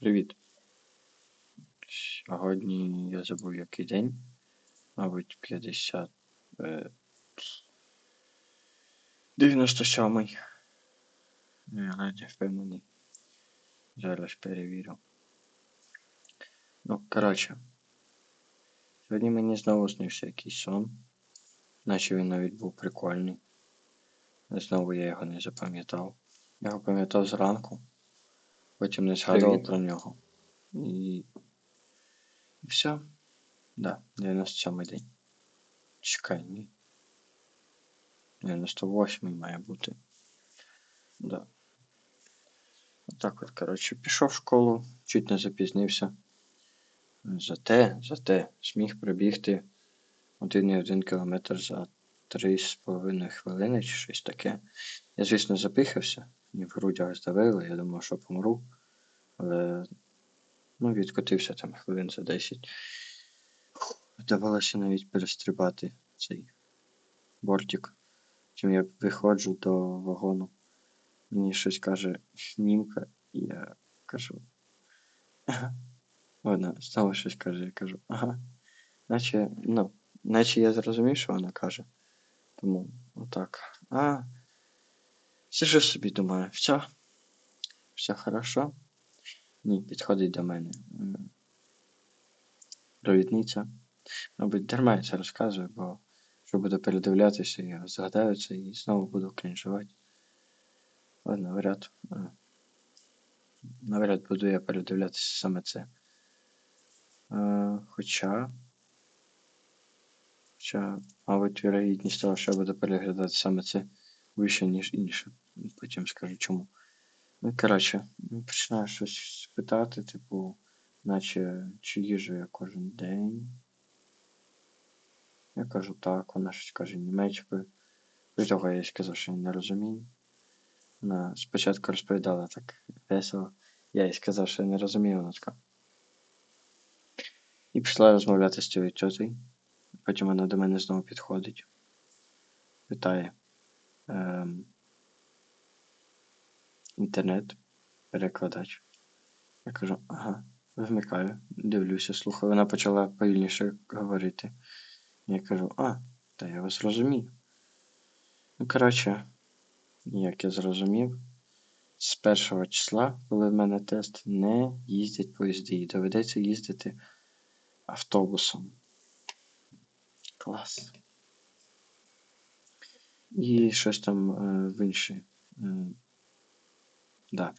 Привіт. Сьогодні я забув який день. Мабуть, 50. Е... 97-й. Я не впевнений. Зараз перевірю. Ну, коротше. Сьогодні мені знову снився якийсь сон. Наче він навіть був прикольний. Знову я його не запам'ятав. Я його пам'ятав зранку. Потім не згадував Привіт. про нього. І. І все. Да, 97 день. Чекай, ні. 98 має бути. Да. Отак от, коротше, пішов в школу, чуть не запізнився. Зате, зате, зміг пробігти 1,1 км за 3,5 хвилини чи щось таке. Я, звісно, запихався, і в грудях здавило, я думав, що помру. Але ну, відкотився там хвилин за 10. Вдавалося навіть перестрибати цей бортик. Чим я виходжу до вагону. Мені щось каже німка, і я кажу. Ага. Вона знову щось каже, я кажу, ага. Наче, ну, наче я зрозумів, що вона каже. Тому отак. А. Сижу собі, думаю, все. Все хорошо. Ні, підходить до мене. м, Провідниця. Мабуть, дарма я це розказую, бо що буду передивлятися, я згадаю це і знову буду крінжувати. Ладно, навряд. Навряд буду я передивлятися саме це. Е, хоча. Хоча, мабуть, вірогідність того, що я буду переглядати саме це вище, ніж інше. Потім скажу чому. Ну, коротше, починаю щось питати, типу, наче чи їжу я кожен день. Я кажу так, вона щось каже німецькою. При того я сказав, що не розумію. Вона спочатку розповідала так весело. Я їй сказав, що я не розумію, вона така. І пішла розмовляти з цією тьотею. Потім вона до мене знову підходить. Питає. Ем, інтернет, перекладач. Я кажу, ага, вмикаю, дивлюся, слухаю. Вона почала повільніше говорити. Я кажу, а, та я вас розумію. Ну, коротше, як я зрозумів, з першого числа, коли в мене тест, не їздять поїзди і доведеться їздити автобусом. Клас. І щось там е, в інші. Е, да.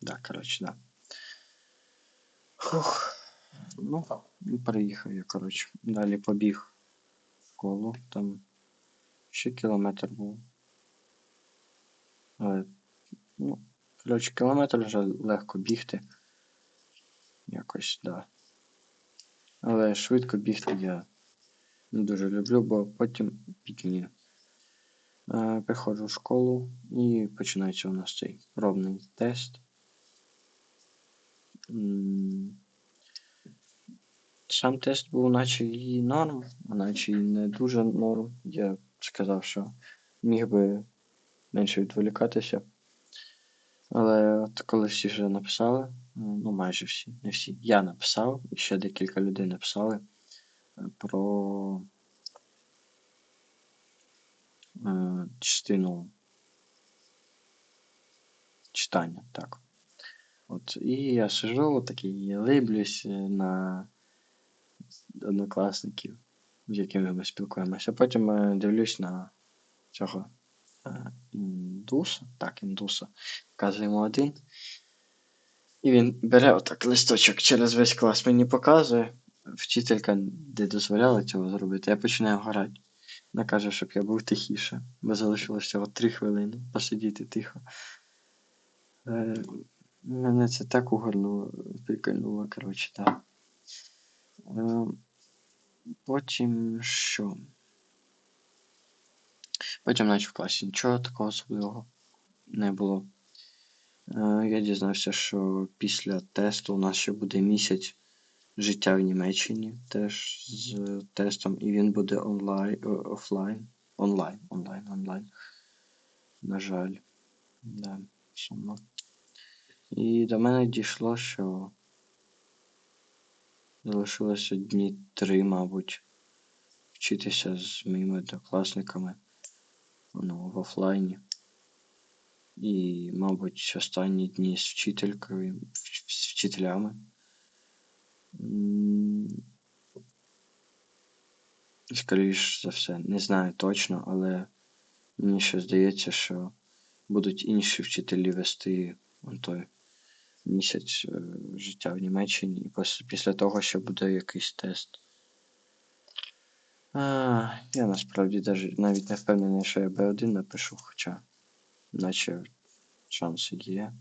Да, коротше, да. Фух. Ну, переїхав я, коротше. Далі побіг в школу, там ще кілометр був. Але, ну, коротше, кілометр вже легко бігти. Якось, да. Але швидко бігти я не дуже люблю, бо потім пікні. Е, Приходжу в школу і починається у нас цей пробний тест. Сам тест був наче і норм, а наче і не дуже норм. Я сказав, що міг би менше відволікатися. Але от коли всі вже написали, ну майже всі, не всі, я написав, і ще декілька людей написали е, про е, частину читання, так. От, і я сижу такий, либлюсь е, на однокласників, з якими ми спілкуємося. Потім е, дивлюсь на цього е, індуса, так, індуса, вказуємо один. І він бере отак листочок через весь клас мені показує. Вчителька не дозволяла цього зробити. Я починаю грати. Вона каже, щоб я був тихіше, бо залишилося всього три хвилини посидіти тихо. Е, мене це так угорнуло, прикольнуло, коротше, так. Е, потім що? Потім, наче в класі нічого такого особливого не було. Е, я дізнався, що після тесту у нас ще буде місяць життя в Німеччині теж з тестом, і він буде онлайн, офлайн. Онлайн, онлайн, онлайн. На жаль. Да, сумно. І до мене дійшло, що залишилося дні три, мабуть, вчитися з моїми однокласниками ну, в офлайні. І, мабуть, останні дні з вчителькою, з вчителями. М, Скоріш за все, не знаю точно, але мені ще здається, що будуть інші вчителі вести той місяць е, життя в Німеччині, і після того ще буде якийсь тест. А, я насправді навіть не впевнений, що я B1 напишу, хоча наче шанси є.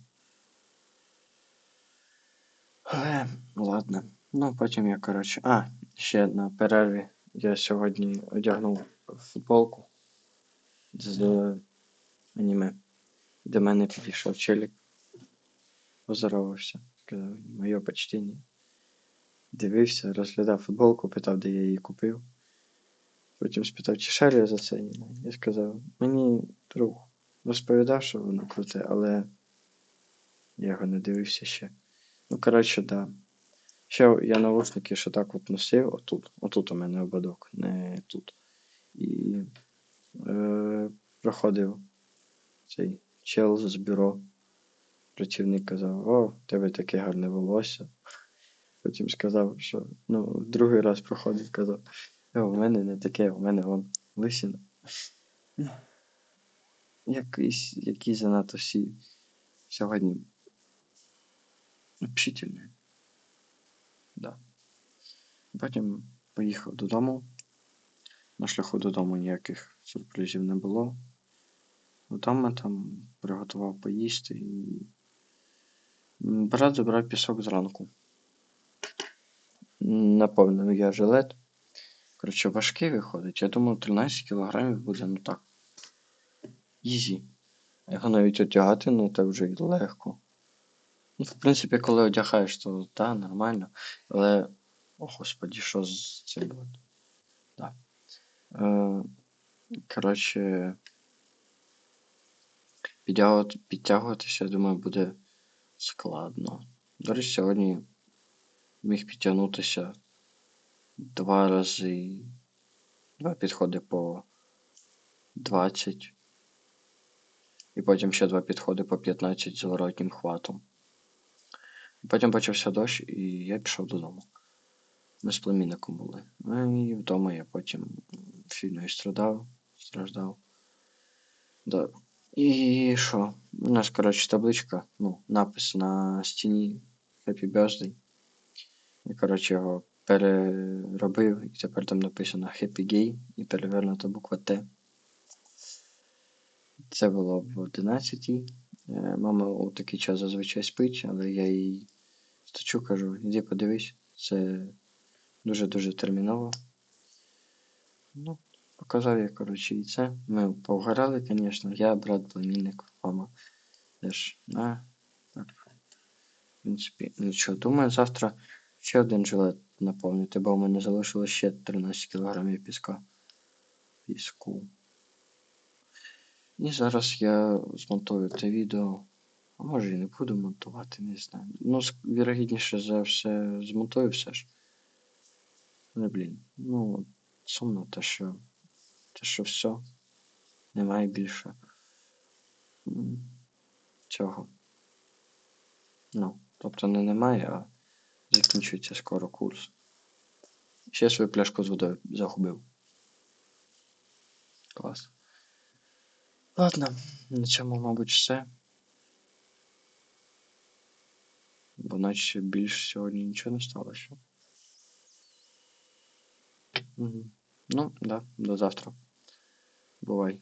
Але, ладно. Ну, потім я, коротше. А, ще на перерві я сьогодні одягнув футболку з аніме. До мене підійшов челік. Поздоровався. Сказав, моє почтення. Дивився, розглядав футболку, питав, де я її купив. Потім спитав, чи шарю я за це аніме. Я сказав, мені друг розповідав, що воно круте, але я його не дивився ще. Ну, коротше, да. Ще я навушники ще так от носив, отут. Отут у мене ободок, не тут. І е, проходив цей чел з бюро. Працівник казав, о, в тебе таке гарне волосся. Потім сказав, що ну, другий раз проходив, казав, о, у мене не таке, у мене вон лисина. Якийсь, які занадто всі сьогодні общительні. Да. Потім поїхав додому. На шляху додому ніяких сюрпризів не було. Вдома там приготував поїсти і брат забрав пісок зранку. Наповнив я жилет. Коротше, важкий виходить. Я думав, 13 кілограмів буде, ну так. Ізі. Його навіть одягати, ну так вже й легко. Ну, в принципі, коли одягаєш, то так, нормально. Але. О, господі, що з цим буде? Так. Е, коротше. Підтягуватися, я думаю, буде складно. До речі, сьогодні міг підтягнутися два рази, два підходи по 20. І потім ще два підходи по 15 з зворотнім хватом. Потім почався дощ, і я пішов додому. Ми з племінником були. Ну і вдома я потім сильно і страдав, страждав. Да. І що? У нас, коротше, табличка, ну, напис на стіні Happy Birthday. Я, коротше, його переробив, і тепер там написано Happy Gay і перевернута буква Т. Це було в 11 й Мама у такий час зазвичай спить, але я їй стучу, кажу, іди подивись, це дуже-дуже терміново. Ну, показав я, коротше, і це. Ми повгорали, звісно. Я, брат, племінник, мама теж. А, так. В принципі, нічого. Думаю, завтра ще один жилет наповнити, бо у мене залишилось ще 13 кілограмів піска. Піску. І зараз я змонтую це відео. А може і не буду монтувати, не знаю. Ну, вірогідніше за все змонтую все ж. Але, блін, ну, сумно те, що. Те, що все. Немає більше. Цього. Ну, тобто не немає, а закінчується скоро курс. Ще свою пляшку з водою загубив. Клас. Ладно, на цьому, мабуть, все. Бо наче більш сьогодні нічого не сталося. Мгм. Ну, да, до завтра. Бувай.